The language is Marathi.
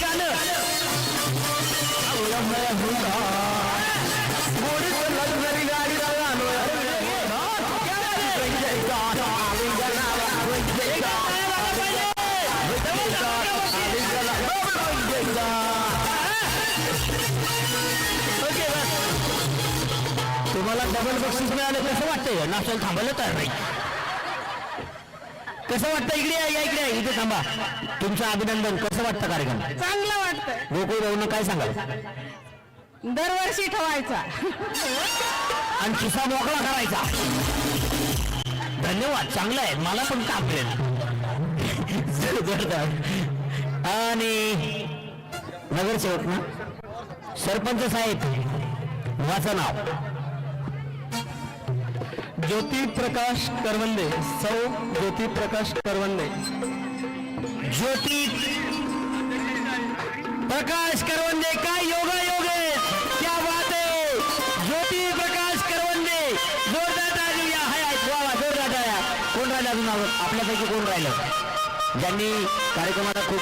गाणं. तुम्हाला डबल बक्षीस मिळालं कसं वाटतंय. नाचायला थांबवलं तर नाही. कसं वाटतं इकडे या या इकडे या, इथे थांबा. तुमचं अभिनंदन कसं वाटतं कार्यक्रम? चांगलं वाटतंय. गोकुळ भाऊनं काय सांगाल? दरवर्षी ठेवायचा. आणि खिसा मोकळा करायचा. धन्यवाद चांगलं आहे. मला पण काम जोरदार. आणि नगरसेवक ना? सरपंच साहेब वाचा नाव. ज्योती प्रकाश करवंदे सौ ज्योती प्रकाश करवंदे. ज्योती प्रकाश करवंदे काय योगा योगे क्या बात आहे? ज्योती प्रकाश करवंदे. जोरदार टाळी हाय हाय वा वा जोरदार टाळ्या कोण राहिलं अजून आपल्यापैकी कोण राहिलं? ज्यांनी कार्यक्रमाला खूप